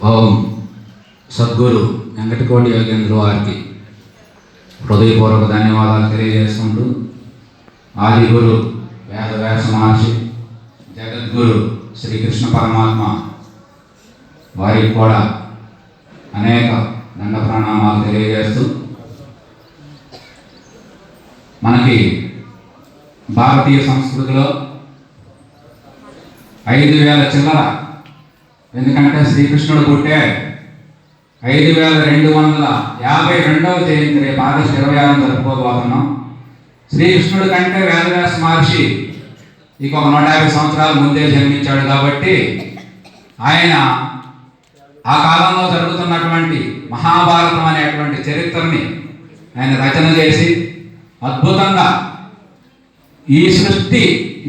ఓం సద్గురు వెంకటకోటి యోగేంద్ర వారికి హృదయపూర్వక ధన్యవాదాలు తెలియజేసుకుంటూ ఆది గురు వేదవ్యాస మహర్షి జగద్గురు శ్రీకృష్ణ పరమాత్మ వారికి కూడా అనేక దండ ప్రణామాలు తెలియజేస్తూ మనకి భారతీయ సంస్కృతిలో ఐదు వేల చిల్లర ఎందుకంటే శ్రీకృష్ణుడు పుట్టే ఐదు వేల రెండు వందల యాభై రెండవ జయంతి రేపు ఆగస్టు ఇరవై ఆరు జరుపుకోబోతున్నాం. శ్రీకృష్ణుడి కంటే వేదవ్యాస మహర్షి ఇక ఒక నూట యాభై సంవత్సరాల ముందే జన్మించాడు కాబట్టి ఆయన ఆ కాలంలో జరుగుతున్నటువంటి మహాభారతం అనేటువంటి చరిత్రని ఆయన రచన చేసి అద్భుతంగా ఈ సృష్టి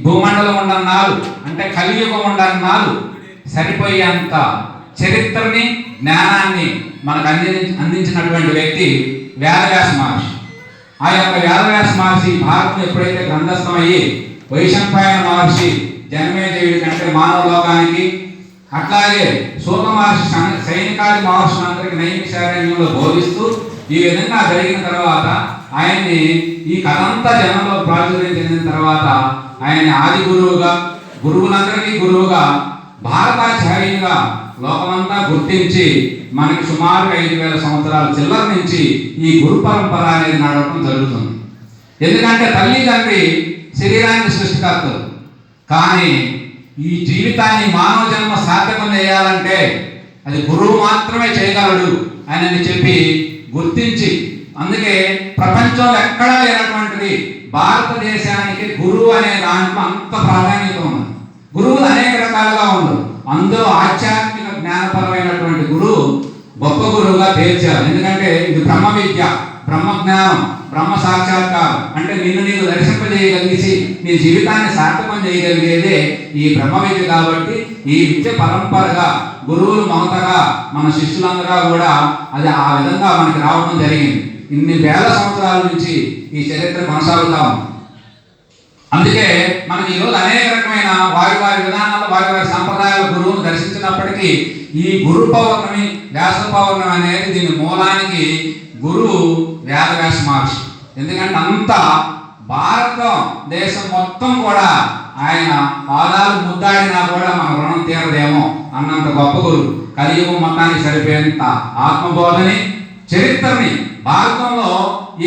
భూమండలం ఉండన్నాలు అంటే కలియుగం ఉండన్నాలు సరిపోయేంత చరిత్రని జ్ఞానాన్ని మనకు అంది అందించినటువంటి వ్యక్తి వేదవ్యాస మహర్షి. ఆ యొక్క వేదవ్యాస మహర్షి భారతం ఎప్పుడైతే గ్రంథస్థం అయ్యి వైశంపాయన మహర్షి జన్మేజయుడి కంటే మానవ లోకానికి అట్లాగే సూర్య మహర్షి సైనికాది మహర్షులందరికీ నైమిక శారణ్యంలో బోధిస్తూ ఈ విధంగా జరిగిన తర్వాత ఆయన్ని ఈ కథంతా జనంలో ప్రాచుర్యం చెందిన తర్వాత ఆయన ఆది గురువుగా గురువులందరికీ గురువుగా భారతాచార్యునిగా లోకమంతా గుర్తించి మనకి సుమారు ఐదు వేల సంవత్సరాల చిల్లర నుంచి ఈ గురు పరంపర అనేది నడవడం జరుగుతుంది. ఎందుకంటే తల్లి తండ్రి శరీరానికి సృష్టికర్తలు. కానీ ఈ జీవితాన్ని మానవ జన్మ సార్థకం చేయాలంటే అది గురువు మాత్రమే చేయగలడు అని చెప్పి గుర్తించి అందుకే ప్రపంచంలో ఎక్కడా లేనటువంటిది భారతదేశానికి గురువు అనే దాంట్లో అంత ప్రాధాన్యత ఉంది గురువులు అనేక రకాలుగా ఉండరు అందులో ఆధ్యాత్మిక జ్ఞానపరమైనటువంటి గురువు గొప్ప గురువుగా తేల్చారు. ఎందుకంటే ఇది బ్రహ్మ విద్య బ్రహ్మ జ్ఞానం బ్రహ్మ సాక్షాత్కారం. అంటే నిన్ను నీకు దర్శింపజేయగలిగి నీ జీవితాన్ని సార్థకం చేయగలిగేదే ఈ బ్రహ్మ విద్య కాబట్టి ఈ విద్య పరంపరగా గురువులు మమతగా మన శిష్యులందరూ కూడా అది ఆ విధంగా మనకి రావడం జరిగింది. ఇన్ని వేల సంవత్సరాల నుంచి ఈ చరిత్ర కొనసాగుతా ఉంది. అందుకే మనకి ఈరోజు అనేక రకమైన వారి వారి విధానాలు వారి వారి సంప్రదాయాల గురువును దర్శించినప్పటికీ ఈ గురు పౌర్ణమి వ్యాస పౌర్ణమి అనేది దీని మూలానికి గురువు వేదవ్యాస మహర్షి. ఎందుకంటే అంత భారతదేశం మొత్తం కూడా ఆయన పాదాలు ముద్దాడినా కూడా మన రుణం తీరదేమో అన్నంత గొప్ప గురువు. కలియుగం మొత్తానికి సరిపోయేంత ఆత్మబోధని చరిత్రని భారతంలో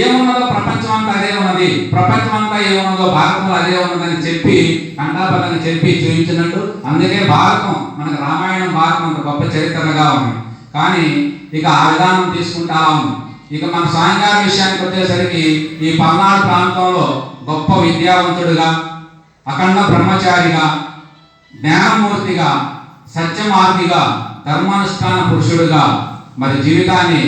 ఏమున్నదో ప్రపంచం అంతా అదే ఉన్నది. ప్రపంచం అంతా ఏమున్నదో భారతంలో అదే ఉన్నదని చెప్పి కండాపదని చెప్పి చూపించినట్టు అందుకే భారతం మనకు రామాయణం భారతం అంత గొప్ప చరిత్రగా ఉంది. కానీ ఇక ఆ విధానం తీసుకుంటా ఉంది. ఇక మన స్వామిగారి విషయానికి వచ్చేసరికి ఈ పల్నాడు ప్రాంతంలో గొప్ప విద్యావంతుడుగా అఖండ బ్రహ్మచారిగా జ్ఞానమూర్తిగా సత్యమార్గిగా ధర్మానుష్ఠాన పురుషుడుగా మరి జీవితాన్ని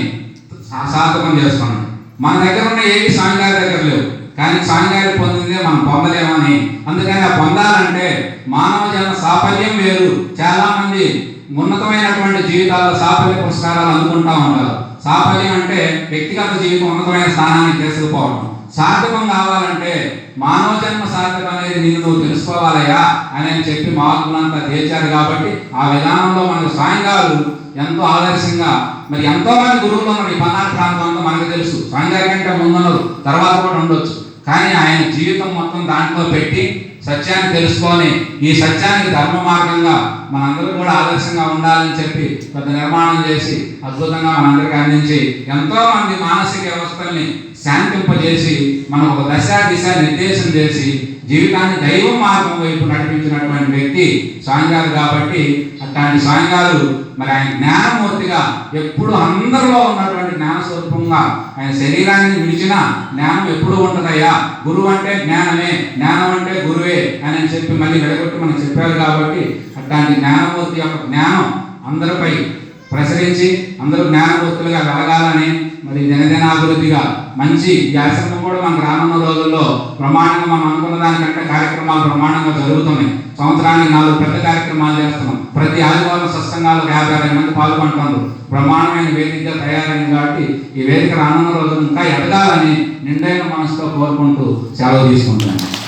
సాధకం చేస్తున్నాం మన దగ్గర ఉన్న ఏవి స్వామి గారి దగ్గర లేవు. కానీ స్వామి గారి పొందిందే మనం పొందలేమని. అందుకని ఆ పొందాలంటే మానవ జన సాఫల్యం వేరు. చాలామంది ఉన్నతమైనటువంటి జీవితాల్లో సాఫల్య పురస్కారాలు అందుకుంటా ఉంటారు. సాఫల్యం అంటే వ్యక్తిగత జీవితం ఉన్నతమైన స్థానానికి చేసుకుపోవడం సార్థకం కావాలంటే మానవ జన్మ సార్థకం అనేది నిన్ను నువ్వు తెలుసుకోవాలయ్యా అని అని చెప్పి మహాత్ములంతా తేల్చారు కాబట్టి ఆ విధానంలో మనకు సాయంగారు ఎంతో ఆదర్శంగా మరి ఎంతో మంది గురువులు ఉన్నారు. ఈ పల్నాడు ప్రాంతంలో మనకు తెలుసు. స్వామి కంటే ముందున్నారు. తర్వాత కూడా ఉండొచ్చు. కానీ ఆయన జీవితం మొత్తం పెట్టి సత్యాన్ని తెలుసుకొని ఈ సత్యానికి ధర్మ మార్గంగా మనందరూ కూడా ఆదర్శంగా ఉండాలని చెప్పి పెద్ద నిర్మాణం చేసి అద్భుతంగా మనందరికీ అందించి ఎంతో మంది మానసిక వ్యవస్థల్ని శాంతింపజేసి మనం ఒక దశ దిశ నిర్దేశం చేసి జీవితాన్ని దైవ మార్గం వైపు నడిపించినటువంటి వ్యక్తి స్వామి కాబట్టి అట్లాంటి స్వామి మరి ఆయన జ్ఞానమూర్తిగా ఎప్పుడు అందరిలో ఉన్నటువంటి జ్ఞాన స్వరూపంగా ఆయన శరీరాన్ని విడిచిన జ్ఞానం ఎప్పుడు ఉంటుందయ్యా? గురువు అంటే జ్ఞానమే జ్ఞానం అంటే గురువే అని అని చెప్పి మళ్ళీ విడగొట్టి మనం చెప్పారు కాబట్టి అట్లాంటి జ్ఞానమూర్తి యొక్క జ్ఞానం అందరిపై ప్రసరించి అందరూ జ్ఞానమూర్తులుగా వెలగాలని మరి దినదినాభివృద్ధిగా మంచి ఈ కూడా మనకు రానున్న రోజుల్లో ప్రమాణంగా మనం అనుకున్న దానికంటే కార్యక్రమాలు ప్రమాణంగా జరుగుతున్నాయి. సంవత్సరానికి నాలుగు పెద్ద కార్యక్రమాలు చేస్తున్నాం. ప్రతి ఆదివారం సత్సంగాలకు యాభై అరవై మంది పాల్గొంటున్నారు. ప్రమాణమైన వేదికగా తయారైంది కాబట్టి ఈ వేదిక రానున్న రోజులు ఇంకా ఎదగాలని నిండైన మనసుతో కోరుకుంటూ సెలవు తీసుకుంటున్నాను.